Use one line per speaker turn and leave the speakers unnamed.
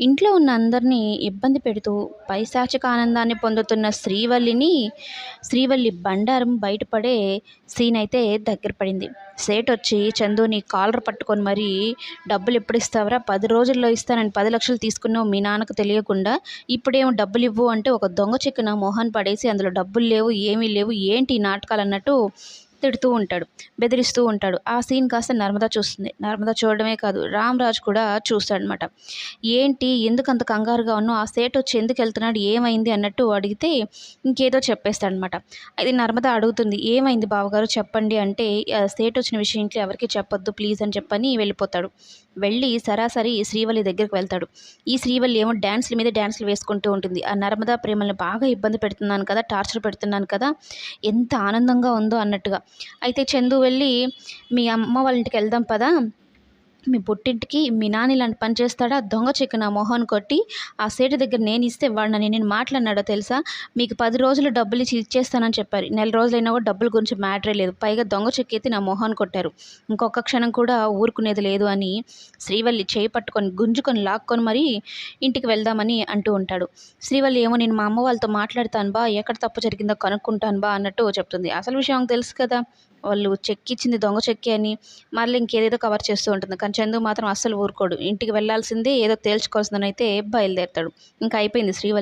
ఇంట్లో ఉన్న అందరినీ ఇబ్బంది పెడుతూ పైశాచిక ఆనందాన్ని పొందుతున్న శ్రీవల్లిని శ్రీవల్లి బండారం బయటపడే సీన్ అయితే దగ్గర పడింది. సేట్ వచ్చి చందుని కాలర్ పట్టుకొని మరీ డబ్బులు ఎప్పుడు ఇస్తావరా? పది రోజుల్లో ఇస్తానని పది లక్షలు తీసుకున్నావు మీ నాన్నకు తెలియకుండా ఇప్పుడేమో డబ్బులు ఇవ్వు అంటే ఒక దొంగ చెక్కున మోహన్ పడేసి అందులో డబ్బులు లేవు ఏమీ లేవు ఏంటి నాటకాలు అన్నట్టు తిడుతూ ఉంటాడు బెదిరిస్తూ ఉంటాడు. ఆ సీన్ కాస్త నర్మదా చూస్తుంది. నర్మదా చూడడమే కాదు రామ్ రాజ్ కూడా చూస్తాడనమాట ఏంటి ఎందుకు అంత కంగారుగా ఉన్నావు? ఆ సేట్ వచ్చి ఎందుకు వెళ్తున్నాడు? ఏమైంది? అన్నట్టు అడిగితే ఇంకేదో చెప్పేస్తాడనమాట అయితే నర్మద అడుగుతుంది ఏమైంది బావగారు? చెప్పండి అంటే "ఆ సేట్ వచ్చిన విషయం ఇంట్లో ఎవరికి చెప్పొద్దు ప్లీజ్ అని చెప్పని వెళ్ళిపోతాడు. వెళ్ళి సరాసరి శ్రీవల్లి దగ్గరికి వెళ్తాడు. ఈ శ్రీవల్లి ఏమో డ్యాన్స్ల మీద డ్యాన్స్లు వేసుకుంటూ ఉంటుంది. ఆ నర్మదా ప్రేమల్ని బాగా ఇబ్బంది పెడుతున్నాను కదా టార్చర్ పెడుతున్నాను కదా ఎంత ఆనందంగా ఉందో అన్నట్టుగా. అయితే చందు వెళ్ళి మీ అమ్మ వాళ్ళ ఇంటికి వెళ్దాం పదా? మీ పుట్టింటికి మీ నాన్న ఇలాంటి పని చేస్తాడా? దొంగ చెక్కు నా మొహన్ కొట్టి ఆ సేటు దగ్గర నేను ఇస్తే వాడు నన్ను నేను మాట్లాడినాడో తెలుసా? మీకు పది రోజులు డబ్బులు ఇచ్చి ఇచ్చేస్తానని చెప్పారు. నెల రోజులైనా కూడా డబ్బుల గురించి మ్యాటరే లేదు. పైగా దొంగ చెక్ ఎత్తి నా మొహాన్ని కొట్టారు. ఇంకొక క్షణం కూడా ఊరుకునేది లేదు అని శ్రీవల్లి చేయి పట్టుకొని గుంజుకొని లాక్కొని మరీ ఇంటికి వెళ్దామని అంటూ ఉంటాడు. శ్రీవల్లి ఏమో నేను మా అమ్మ వాళ్ళతో మాట్లాడతాను బా. ఎక్కడ తప్పు జరిగిందో కనుక్కుంటాను బా అన్నట్టు చెప్తుంది. అసలు విషయం తెలుసు కదా? వాళ్ళు చెక్ ఇచ్చింది దొంగ చెక్కి అని మళ్ళీ ఇంకేదేదో కవర్ చేస్తూ ఉంటుంది. కానీ చందు మాత్రం అస్సలు ఊరుకోడు. ఇంటికి వెళ్ళాల్సిందే ఏదో తేల్చుకోవాల్సిందని అయితే బయలుదేరుతాడు. ఇంకా అయిపోయింది శ్రీవల్లి.